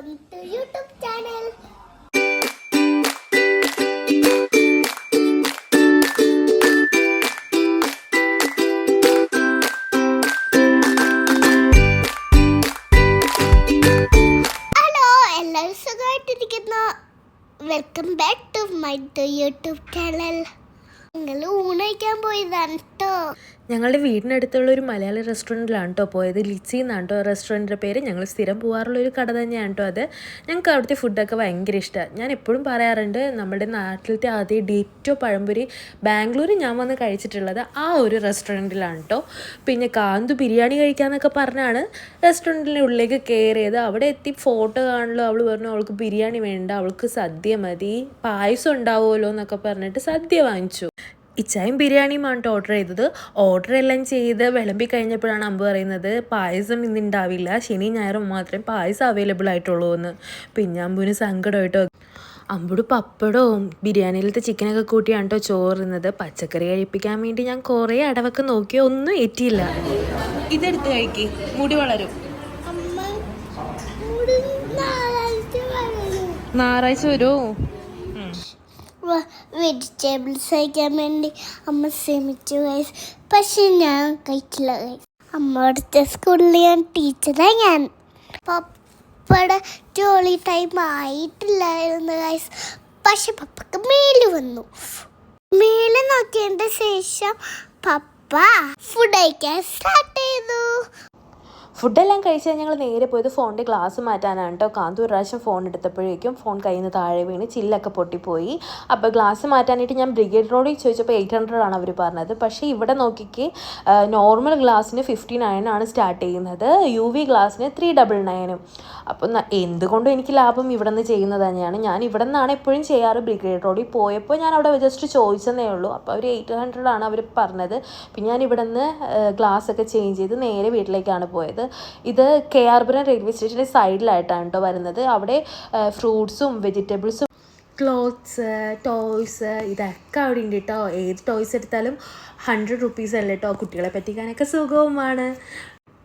Welcome to YouTube channel hello എല്ലാവരും സുഖമായിട്ടിരിക്കുന്നു. Welcome back to my YouTube channel ഞങ്ങളുടെ വീടിനടുത്തുള്ള ഒരു മലയാളി റെസ്റ്റോറന്റിലാണ് കേട്ടോ പോയത്. ലിച്ചി എന്നാണ് കേട്ടോ റെസ്റ്റോറന്റിന്റെ പേര്. ഞങ്ങൾ സ്ഥിരം പോകാറുള്ള ഒരു കട തന്നെയാണ് കേട്ടോ അത്. ഞങ്ങൾക്ക് അവിടുത്തെ ഫുഡൊക്കെ ഭയങ്കര ഇഷ്ടമാണ് ഞാൻ എപ്പോഴും പറയാറുണ്ട് നമ്മുടെ നാട്ടിലത്തെ ആദ്യ ഡേറ്റോ പഴംപൊരി ബാംഗ്ലൂർ ഞാൻ വന്ന് കഴിച്ചിട്ടുള്ളത് ആ ഒരു റെസ്റ്റോറന്റിലാണ് കേട്ടോ പിന്നെ കാന്തു ബിരിയാണി കഴിക്കാമെന്നൊക്കെ പറഞ്ഞാണ് റെസ്റ്റോറന്റിന്റെ ഉള്ളിലേക്ക് കയറിയത് അവിടെ എത്തി ഫോട്ടോ കാണുമല്ലോ അവൾ പറഞ്ഞു അവൾക്ക് ബിരിയാണി വേണ്ട. അവൾക്ക് സദ്യ മതി. പായസം ഉണ്ടാവുമല്ലോ എന്നൊക്കെ പറഞ്ഞിട്ട് സദ്യ വാങ്ങിച്ചു. ഇച്ചായും ബിരിയാണിയുമാണ് കേട്ടോ ഓർഡർ ചെയ്തത്. ഓർഡർ എല്ലാം ചെയ്ത് വിളമ്പി കഴിഞ്ഞപ്പോഴാണ് അമ്പ് പറയുന്നത് പായസം ഇന്ന് ഉണ്ടാവില്ല ശനി ഞായറും മാത്രമേ പായസം അവൈലബിൾ ആയിട്ടുള്ളൂ എന്ന്. പിന്നെ അമ്പുവിന് സങ്കടമായിട്ടോ. അമ്പുട് പപ്പടവും ബിരിയാണിയിലത്തെ ചിക്കനൊക്കെ കൂട്ടിയാണ് കേട്ടോ ചോറുന്നത്. പച്ചക്കറി കഴിപ്പിക്കാൻ വേണ്ടി ഞാൻ കുറേ അടവൊക്കെ നോക്കി ഒന്നും എറ്റിയില്ല ഇതെടുത്ത് കഴിക്കി. മുടി വളരും. ഞായറാഴ്ച വരുമോ വെജിറ്റബിൾസ് കഴിക്കാൻ വേണ്ടി അമ്മ ശ്രമിച്ചു ഗൈസ് പക്ഷെ ഞാൻ കഴിച്ചില്ല ഗൈസ് അമ്മ അടുത്ത സ്കൂളിൽ ഞാൻ ടീച്ചറാണ് ഞാൻ. പപ്പയുടെ ജോലി ടൈം ആയിട്ടില്ലായിരുന്നു ഗൈസ് പക്ഷെ പപ്പക്ക് മേൽ വന്നു. മേൽ നോക്കിയതിന്റെ ശേഷം പപ്പ ഫുഡ് കഴിക്കാൻ സ്റ്റാർട്ട് ചെയ്തു. ഫുഡെല്ലാം കഴിച്ച് ഞങ്ങൾ നേരെ പോയത് ഫോണിന്റെ ഗ്ലാസ് മാറ്റാനാണ് കേട്ടോ കാന്തു ഒരു പ്രാവശ്യം ഫോൺ എടുത്തപ്പോഴേക്കും ഫോൺ കയ്യിൽ നിന്ന് താഴെ വീണ് ചില്ലൊക്കെ പൊട്ടിപ്പോയി. അപ്പോൾ ഗ്ലാസ് മാറ്റാനായിട്ട് ഞാൻ ബ്രിഗേഡ് റോഡിൽ ചോദിച്ചപ്പോൾ എയ്റ്റ് ഹൺഡ്രഡ് ആണ് അവർ പറഞ്ഞത്. പക്ഷേ ഇവിടെ നോക്കിക്ക് നോർമൽ ഗ്ലാസ്സിന് ഫിഫ്റ്റി നയൻ ആണ് സ്റ്റാർട്ട് ചെയ്യുന്നത്. യു വി ഗ്ലാസ്സിന് ത്രീ ഡബിൾ നയനും അപ്പം എന്തുകൊണ്ടും എനിക്ക് ലാഭം ഇവിടെ നിന്ന് ചെയ്യുന്നത് തന്നെയാണ്. ഞാൻ ഇവിടെ നിന്നാണ് എപ്പോഴും ചെയ്യാറ്. ബ്രിഗേഡ് റോഡിൽ പോയപ്പോൾ ഞാൻ അവിടെ ജസ്റ്റ് ചോദിച്ചതേ ഉള്ളൂ. അപ്പോൾ അവർ എയ്റ്റ് ഹൺഡ്രഡ് ആണ് അവർ പറഞ്ഞത്. പിന്നെ ഞാൻ ഇവിടെ നിന്ന് ഗ്ലാസ് ഒക്കെ ചേഞ്ച് ചെയ്ത് നേരെ വീട്ടിലേക്കാണ് പോയത്. ഇത് കെ ആർപുരം റെയിൽവേ സ്റ്റേഷന്റെ സൈഡിലായിട്ടാണ് കേട്ടോ വരുന്നത്. അവിടെ ഫ്രൂട്ട്സും വെജിറ്റബിൾസും ക്ലോത്ത്സ് ടോയ്സ് ഇതൊക്കെ അവിടെ ഉണ്ട് കേട്ടോ ഏത് ടോയ്സ് എടുത്താലും ഹൺഡ്രഡ് റുപ്പീസ് അല്ലേ കേട്ടോ കുട്ടികളെ പറ്റിക്കാനൊക്കെ സുഖവുമാണ്.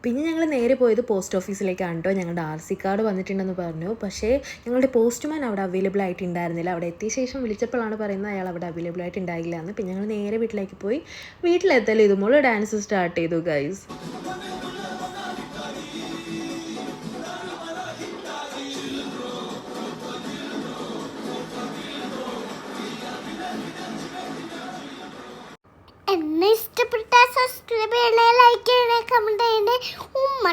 പിന്നെ ഞങ്ങൾ നേരെ പോയത് പോസ്റ്റ് ഓഫീസിലേക്കാണ് കേട്ടോ ഞങ്ങളുടെ ആർ സി കാർഡ് വന്നിട്ടുണ്ടെന്ന് പറഞ്ഞു. പക്ഷേ ഞങ്ങളുടെ പോസ്റ്റ്മാൻ അവിടെ അവൈലബിൾ ആയിട്ടുണ്ടായിരുന്നില്ല. അവിടെ എത്തിയ ശേഷം വിളിച്ചപ്പോഴാണ് പറയുന്നത് അയാൾ അവിടെ അവൈലബിൾ ആയിട്ടുണ്ടായില്ല എന്ന്. പിന്നെ ഞങ്ങൾ നേരെ വീട്ടിലേക്ക് പോയി. വീട്ടിലെത്തലും ഇതുമോൾ ഡാൻസ് സ്റ്റാർട്ട് ചെയ്തു ഗൈസ് എന്നെ ഇഷ്ടപ്പെട്ട സബ്സ്ക്രൈബ് ചെയ്യണേ ലൈക്ക് ചെയ്യണേ കമന്റ് ചെയ്യണേ. ഉമ്മ